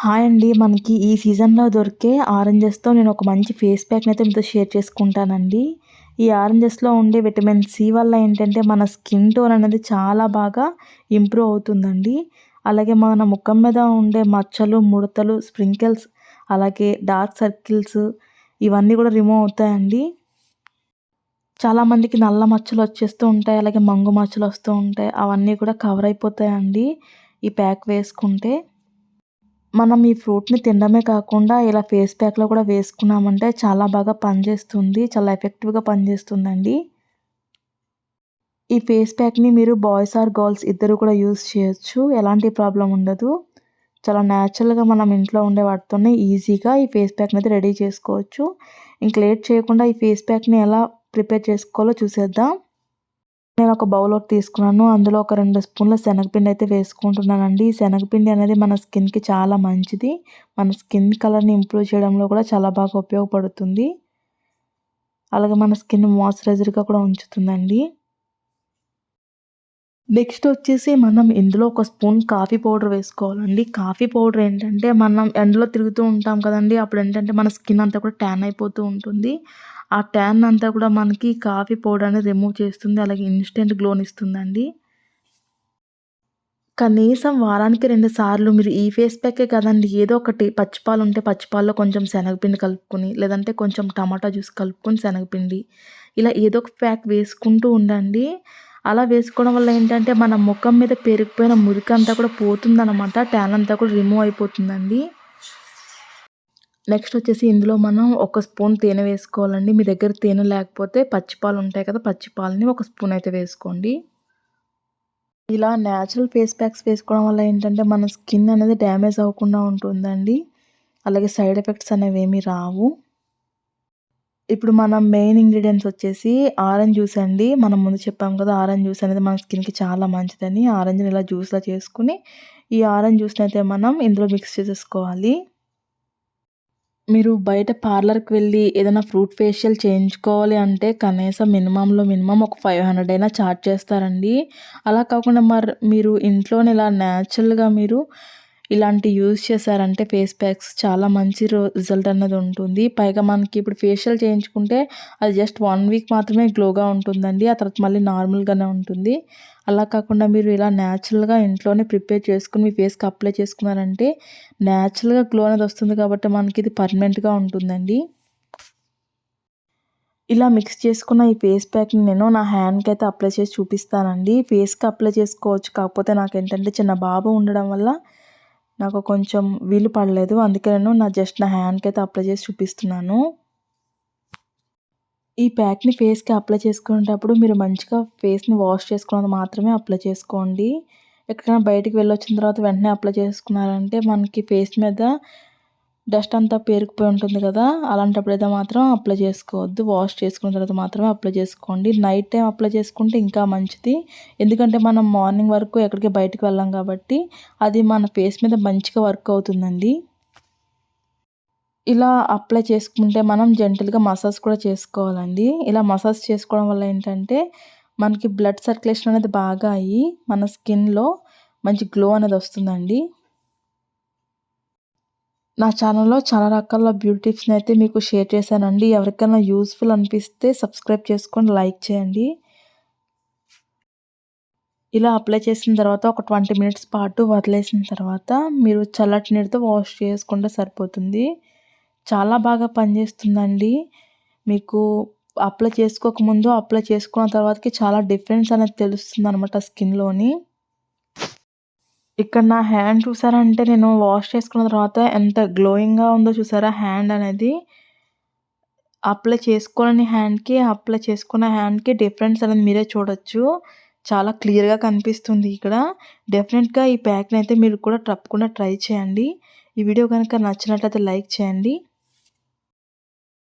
Hi అండి. మనకి ఈ సీజన్లో దొరికే ఆరెంజెస్తో నేను ఒక మంచి ఫేస్ ప్యాక్ని అయితే మీతో షేర్ చేసుకుంటానండి. ఈ ఆరెంజెస్లో ఉండే విటమిన్ సి వల్ల ఏంటంటే మన స్కిన్ టోన్ అనేది చాలా బాగా ఇంప్రూవ్ అవుతుందండి. అలాగే మన ముఖం మీద ఉండే మచ్చలు ముడతలు స్ప్రింకిల్స్ అలాగే డార్క్ సర్కిల్స్ ఇవన్నీ కూడా రిమూవ్ అవుతాయండి. చాలామందికి నల్ల మచ్చలు వచ్చేస్తూ ఉంటాయి. అలాగే మంగు మచ్చలు వస్తూ ఉంటాయి. అవన్నీ కూడా కవర్ అయిపోతాయండి ఈ ప్యాక్ వేసుకుంటే. మనం ఈ ఫ్రూట్ని తినడమే కాకుండా ఇలా ఫేస్ ప్యాక్లో కూడా వేసుకున్నామంటే చాలా బాగా పనిచేస్తుంది చాలా ఎఫెక్టివ్గా పనిచేస్తుందండి. ఈ ఫేస్ ప్యాక్ని మీరు బాయ్స్ ఆర్ గర్ల్స్ ఇద్దరు కూడా యూస్ చేయొచ్చు ఎలాంటి ప్రాబ్లం ఉండదు. చాలా న్యాచురల్గా మనం ఇంట్లో ఉండే వాటితోనే ఈజీగా ఈ ఫేస్ ప్యాక్ని అయితే రెడీ చేసుకోవచ్చు. ఇంక లేట్ చేయకుండా ఈ ఫేస్ ప్యాక్ని ఎలా ప్రిపేర్ చేసుకోవాలో చూసేద్దాం. నేను ఒక బౌల్లోకి తీసుకున్నాను. అందులో ఒక రెండు స్పూన్ల శనగపిండి అయితే వేసుకుంటున్నానండి. ఈ శనగపిండి అనేది మన స్కిన్కి చాలా మంచిది. మన స్కిన్ కలర్ని ఇంప్రూవ్ చేయడంలో కూడా చాలా బాగా ఉపయోగపడుతుంది. అలాగే మన స్కిన్ మాయిశ్చరైజర్గా కూడా ఉంచుతుందండి. నెక్స్ట్ వచ్చేసి మనం ఇందులో ఒక స్పూన్ కాఫీ పౌడర్ వేసుకోవాలండి. కాఫీ పౌడర్ ఏంటంటే మనం ఎండలో తిరుగుతూ ఉంటాం కదండి. అప్పుడు ఏంటంటే మన స్కిన్ అంతా కూడా ట్యాన్ అయిపోతూ ఉంటుంది. ఆ ట్యాన్ అంతా కూడా మనకి కాఫీ పౌడర్ అనేది రిమూవ్ చేస్తుంది అలాగే ఇన్స్టెంట్ గ్లోని ఇస్తుందండి. కనీసం వారానికి రెండు సార్లు మీరు ఈ ఫేస్ ప్యాకే కదండి ఏదో ఒకటి పచ్చిపాలు ఉంటే పచ్చిపాల్లో కొంచెం శనగపిండి కలుపుకొని లేదంటే కొంచెం టమాటా జ్యూస్ కలుపుకొని శనగపిండి ఇలా ఏదో ఒక ప్యాక్ వేసుకుంటూ ఉండండి. అలా వేసుకోవడం వల్ల ఏంటంటే మన ముఖం మీద పెరిగిపోయిన మురికి అంతా కూడా పోతుందన్నమాట ట్యాన్ అంతా కూడా రిమూవ్ అయిపోతుందండి. నెక్స్ట్ వచ్చేసి ఇందులో మనం ఒక స్పూన్ తేనె వేసుకోవాలండి. మీ దగ్గర తేనె లేకపోతే పచ్చిపాలు ఉంటాయి కదా పచ్చిపాలని ఒక స్పూన్ అయితే వేసుకోండి. ఇలా న్యాచురల్ ఫేస్ ప్యాక్స్ వేసుకోవడం వల్ల ఏంటంటే మన స్కిన్ అనేది డ్యామేజ్ అవ్వకుండా ఉంటుందండి. అలాగే సైడ్ ఎఫెక్ట్స్ అనేవి ఏమీ రావు. ఇప్పుడు మనం మెయిన్ ఇంగ్రీడియంట్స్ వచ్చేసి ఆరెంజ్ జ్యూస్ అండి. మనం ముందు చెప్పాం కదా ఆరెంజ్ జ్యూస్ అనేది మన స్కిన్కి చాలా మంచిదని. ఆరెంజ్ని ఇలా జ్యూస్లా చేసుకుని ఈ ఆరెంజ్ జ్యూస్ని అయితే మనం ఇందులో మిక్స్ చేసేసుకోవాలి. మీరు బయట పార్లర్కి వెళ్ళి ఏదైనా ఫ్రూట్ ఫేషియల్ చేయించుకోవాలి అంటే కనీసం మినిమంలో మినిమం ఒక ఫైవ్ హండ్రెడ్ అయినా ఛార్జ్ చేస్తారండి. అలా కాకుండా మరి మీరు ఇంట్లోనే ఇలా న్యాచురల్గా మీరు ఇలాంటి యూజ్ చేశారంటే ఫేస్ ప్యాక్స్ చాలా మంచి రిజల్ట్ అన్నది ఉంటుంది. పైగా మనకి ఇప్పుడు ఫేషియల్ చేయించుకుంటే అది జస్ట్ వన్ వీక్ మాత్రమే గ్లోగా ఉంటుందండి. ఆ తర్వాత మళ్ళీ నార్మల్గానే ఉంటుంది. అలా కాకుండా మీరు ఇలా న్యాచురల్గా ఇంట్లోనే ప్రిపేర్ చేసుకుని మీ ఫేస్కి అప్లై చేసుకున్నారంటే న్యాచురల్గా గ్లో అనేది వస్తుంది కాబట్టి మనకి ఇది పర్మనెంట్గా ఉంటుందండి. ఇలా మిక్స్ చేసుకున్న ఈ ఫేస్ ప్యాక్ని నేను నా హ్యాండ్కి అయితే అప్లై చేసి చూపిస్తానండి. ఫేస్కి అప్లై చేసుకోవచ్చు. కాకపోతే నాకు ఏంటంటే చిన్న బాబు ఉండడం వల్ల నాకు కొంచెం వీలు పడలేదు. అందుకే నేను నా జస్ట్ నా హ్యాండ్కి అయితే అప్లై చేసి చూపిస్తున్నాను. ఈ ప్యాక్ని ఫేస్కి అప్లై చేసుకునేటప్పుడు మీరు మంచిగా ఫేస్ని వాష్ చేసుకున్నది మాత్రమే అప్లై చేసుకోండి. ఎక్కడికైనా బయటికి వెళ్ళొచ్చిన తర్వాత వెంటనే అప్లై చేసుకున్నారంటే మనకి ఫేస్ మీద డస్ట్ అంతా పేరుకుపోయి ఉంటుంది కదా అలాంటప్పుడు అయితే మాత్రం అప్లై చేసుకోవద్దు. వాష్ చేసుకున్న తర్వాత మాత్రమే అప్లై చేసుకోండి. నైట్ టైం అప్లై చేసుకుంటే ఇంకా మంచిది. ఎందుకంటే మనం మార్నింగ్ వరకు ఎక్కడికి బయటకు వెళ్ళాం కాబట్టి అది మన ఫేస్ మీద మంచిగా వర్క్ అవుతుందండి. ఇలా అప్లై చేసుకుంటే మనం జెంటల్గా మసాజ్ కూడా చేసుకోవాలండి. ఇలా మసాజ్ చేసుకోవడం వల్ల ఏంటంటే మనకి బ్లడ్ సర్క్యులేషన్ అనేది బాగా అయ్యి మన స్కిన్లో మంచి గ్లో అనేది వస్తుందండి. నా ఛానల్లో చాలా రకాల బ్యూటీ టిప్స్ని అయితే మీకు షేర్ చేశానండి. ఎవరికైనా యూస్ఫుల్ అనిపిస్తే సబ్స్క్రైబ్ చేసుకొని లైక్ చేయండి. ఇలా అప్లై చేసిన తర్వాత ఒక ట్వంటీ మినిట్స్ పాటు వదిలేసిన తర్వాత మీరు చల్లటి నీటితో వాష్ చేసుకుంటే సరిపోతుంది. చాలా బాగా పనిచేస్తుందండి. మీకు అప్లై చేసుకోకముందు అప్లై చేసుకున్న తర్వాతకి చాలా డిఫరెన్స్ అనేది తెలుస్తుంది అనమాట స్కిన్లోని ఇక్కడ నా హ్యాండ్ చూసారంటే నేను వాష్ చేసుకున్న తర్వాత ఎంత గ్లోయింగ్గా ఉందో చూసారా హ్యాండ్ అనేది? అప్లై చేసుకోని హ్యాండ్కి అప్లై చేసుకున్న హ్యాండ్కి డిఫరెన్స్ అనేది మీరే చూడొచ్చు. చాలా క్లియర్గా కనిపిస్తుంది ఇక్కడ. డెఫినెట్గా ఈ ప్యాక్ని అయితే మీరు కూడా తప్పకుండా ట్రై చేయండి. ఈ వీడియో కనుక నచ్చినట్లయితే లైక్ చేయండి.